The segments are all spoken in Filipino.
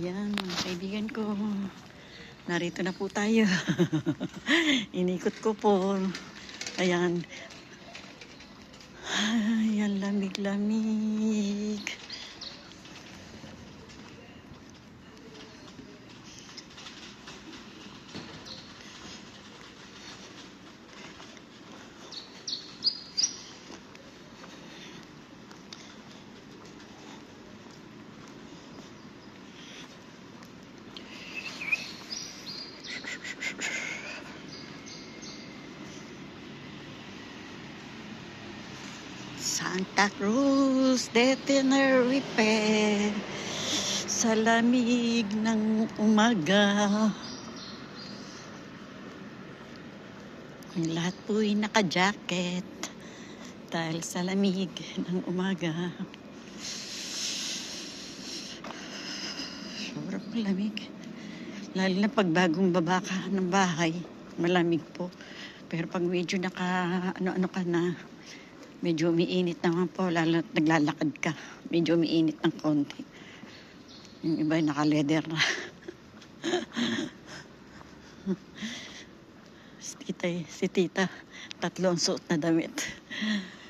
Yan, mga kaibigan ko. Narito na po tayo. Inikot ko po. Ayan. Ayan, lamig-lamig. Santa Cruz de Tenerife sa lamig ng umaga. Ang lahat po ay naka-jacket dahil sa lamig ng umaga. Sobrang lamig. Lalo na pag bagong baba ka ng bahay, malamig po. Pero pag medyo naka ano-ano ka na, Medyo umiinit naman po, lalo naglalakad ka. Medyo umiinit ng konti. Yung iba ay naka-leather na. si tita, si tita, tatlo ang suot na damit.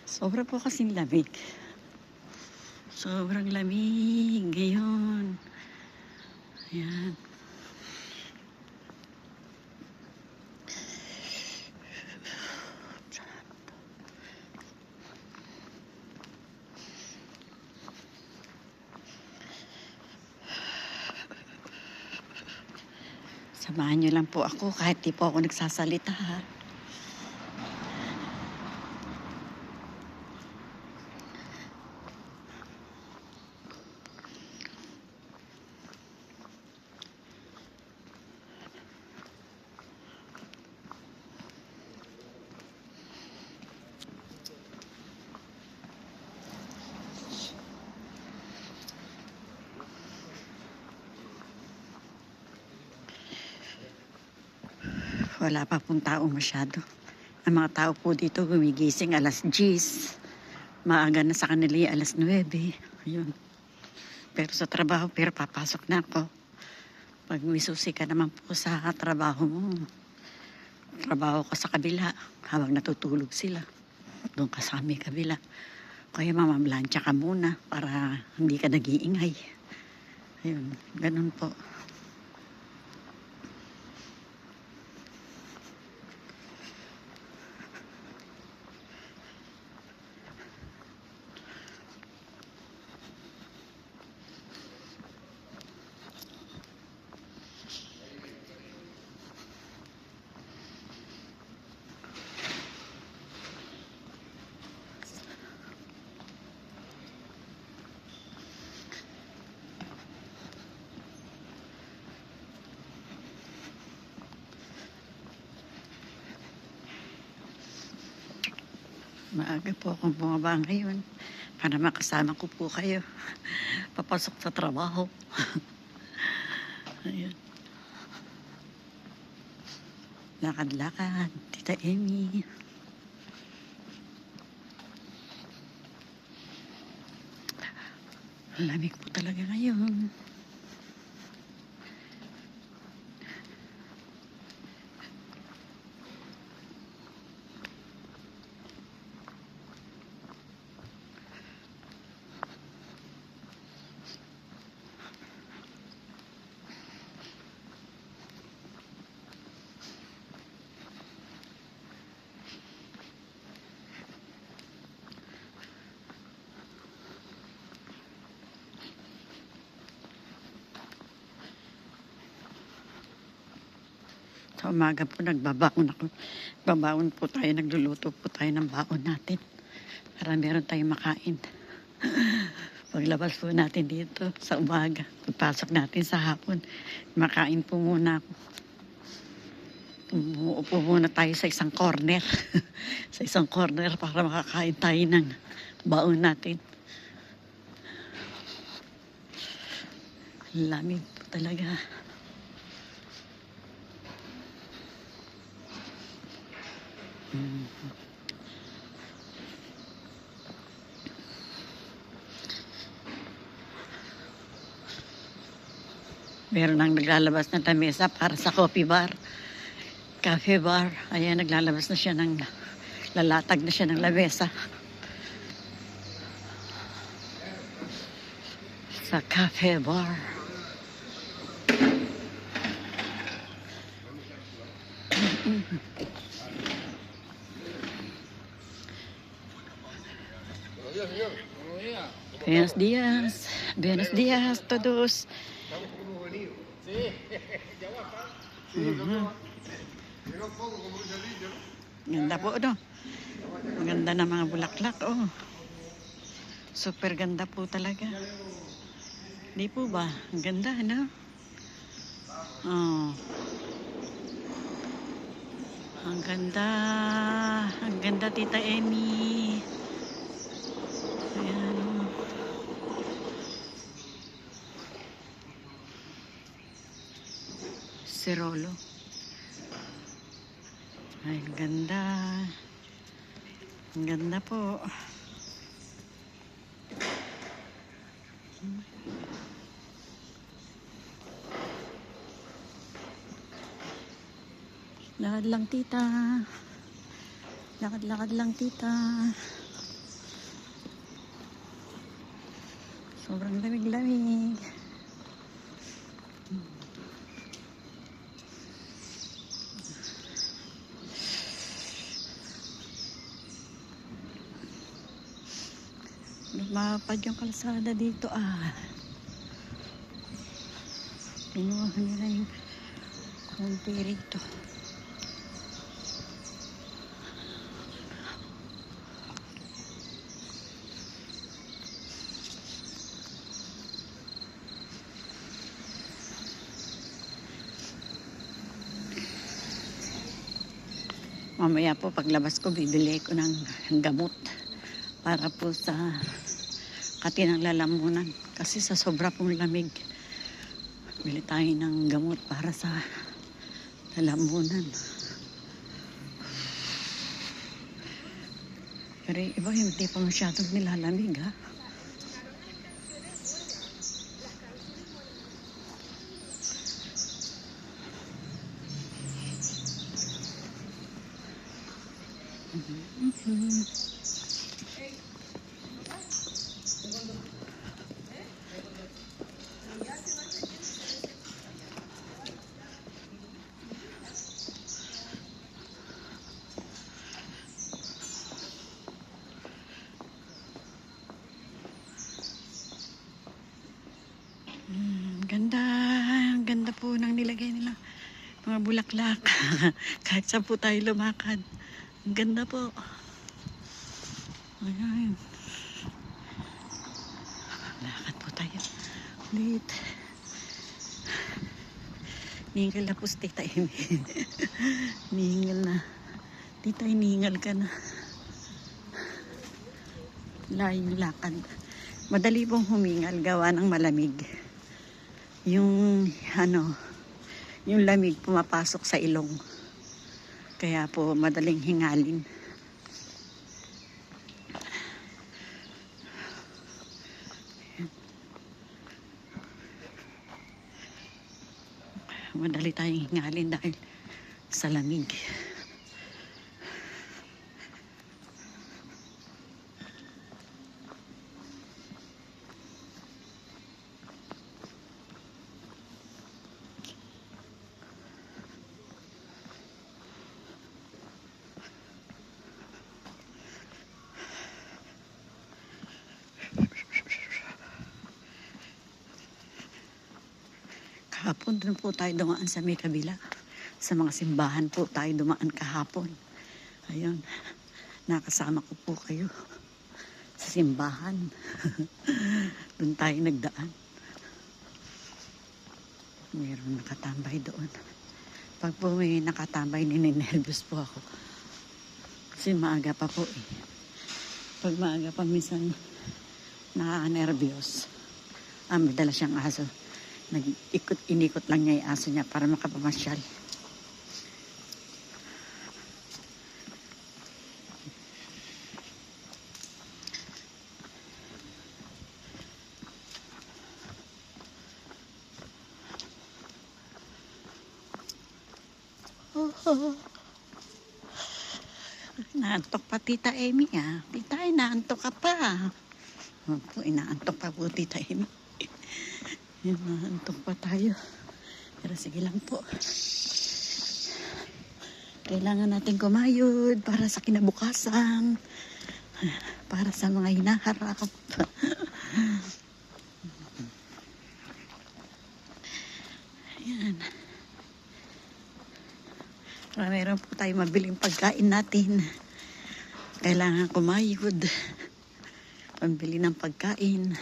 Sobra po kasing lamig. Sobrang lamig ngayon. Ayan. Samahan niyo lang po ako kahit di po ako nagsasalita ha. Wala pa pong tao masyado. Ang mga tao po dito gumigising alas 10. Maaga na sa kanila alas 9. Ayun. Pero sa trabaho, pero papasok na ako. Pag may ka naman po sa trabaho mo, trabaho ka sa kabila habang natutulog sila. Doon ka sa aming kabila. Kaya mamamlansya ka muna para hindi ka nag-iingay. Ayun, ganun po. Maaga po akong bumaba ngayon para makasama ko po kayo. Papasok sa trabaho. Ayun. Lakad-lakad, Tita Amy. Lamig po talaga ngayon. Sa umaga po nagbabaon ako. Babaon po tayo, nagluluto po tayo ng baon natin. Para meron tayong makain. Paglabas po natin dito sa umaga, pagpasok natin sa hapon, makain po muna ako. Umuupo muna tayo sa isang corner. sa isang corner para makakain tayo ng baon natin. Lamig po talaga. Meron nang naglalabas ng lamesa para sa coffee bar. Cafe bar. Ayan, naglalabas na siya ng lalatag na siya ng lamesa. Sa cafe bar. Buenos días. Buenos días todos. Mhm. Ganda po, no? Maganda na mga bulaklak, oh. Super ganda po talaga. Di po ba? Ang ganda, no? Oh. Ang ganda. Ang ganda, Tita Emmy. Sirolo. Ay, ang ganda. Ang ganda po. Lakad lang, tita. Lakad-lakad lang, tita. Sobrang lamig-lamig. Lumapad yung kalsada dito ah. Pinuha nila yung konti rito. Mamaya po paglabas ko bibili ko ng gamot para po sa katinang lalamunan kasi sa sobra pong lamig bili tayo ng gamot para sa lalamunan. Pero iba hindi pa masyadong nilalamig ha? Ang ganda, ang ganda po ng nilagay nila. Mga bulaklak. Kahit saan po tayo lumakad. Ang ganda po. Ayan. Lakad po tayo. Ulit. Ningal na po si Tita ningal na. Tita, ningal ka na. Layo lakad. Madali pong humingal gawa ng malamig yung ano, yung lamig pumapasok sa ilong. Kaya po madaling hingalin. Madali tayong hingalin dahil sa lamig. Kahapon doon po tayo dumaan sa may kabila. Sa mga simbahan po tayo dumaan kahapon. Ayun, nakasama ko po kayo sa simbahan. doon tayo nagdaan. Meron nakatambay doon. Pag po may nakatambay, ninenervous po ako. Kasi maaga pa po eh. Pag maaga pa minsan nakaka-nervyos. Ah, may dala siyang aso Nag-ikot-inikot lang niya yung aso niya para makapamasyal. Oh. Naantok pa tita Amy ah. Tita, eh, inaantok ka pa. Opo, eh, inaantok pa po tita Amy. Inaantok pa tayo. Pero sige lang po. Kailangan natin kumayod para sa kinabukasan. Para sa mga hinaharap. Ayan. Para meron po tayo mabiling pagkain natin. Kailangan kumayod. Pambili ng pagkain.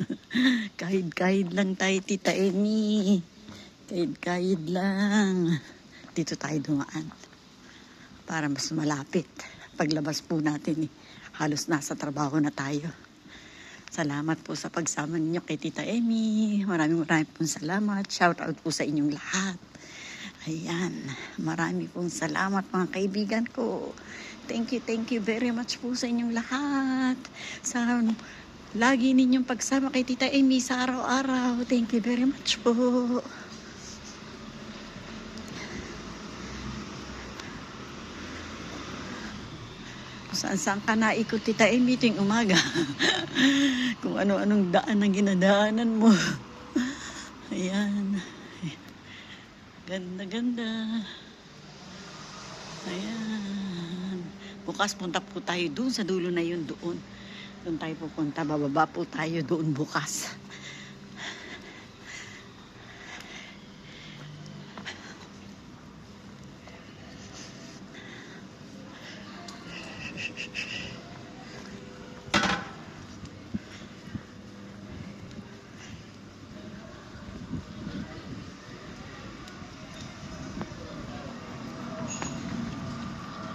Kahit-kahit lang tayo, Tita Amy. Kahit-kahit lang. Dito tayo dumaan. Para mas malapit. Paglabas po natin, eh, halos nasa trabaho na tayo. Salamat po sa pagsama ninyo kay Tita Amy. Maraming maraming pong salamat. Shout out po sa inyong lahat. Ayan, marami pong salamat mga kaibigan ko. Thank you, thank you very much po sa inyong lahat. Sa lagi ninyong pagsama kay Tita Amy sa araw-araw. Thank you very much po. Saan-saan ka naikot, Tita Amy, tuwing umaga. Kung ano-anong daan ang ginadaanan mo. Ayan. Ganda, ganda. Ayan. Bukas punta po tayo doon sa dulo na yun doon. Doon tayo pupunta. Bababa po tayo doon bukas.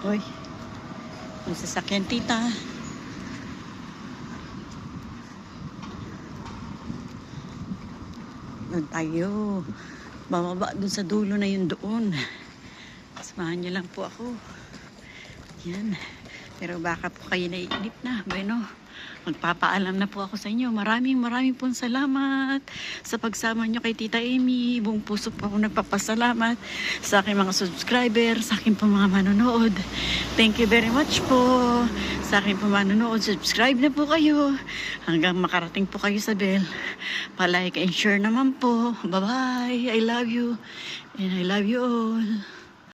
Uy. May sasakyan, tita. Doon tayo. Bababa doon sa dulo na yun doon. Samahan niyo lang po ako. Yan. Pero baka po kayo naiinip na. Bueno, magpapaalam na po ako sa inyo. Maraming maraming pong salamat sa pagsama niyo kay Tita Amy. Buong puso po ako nagpapasalamat sa aking mga subscriber, sa aking po mga manonood. Thank you very much po sa aking po manonood. Subscribe na po kayo hanggang makarating po kayo sa bell. Palike and share naman po. Bye-bye. I love you. And I love you all.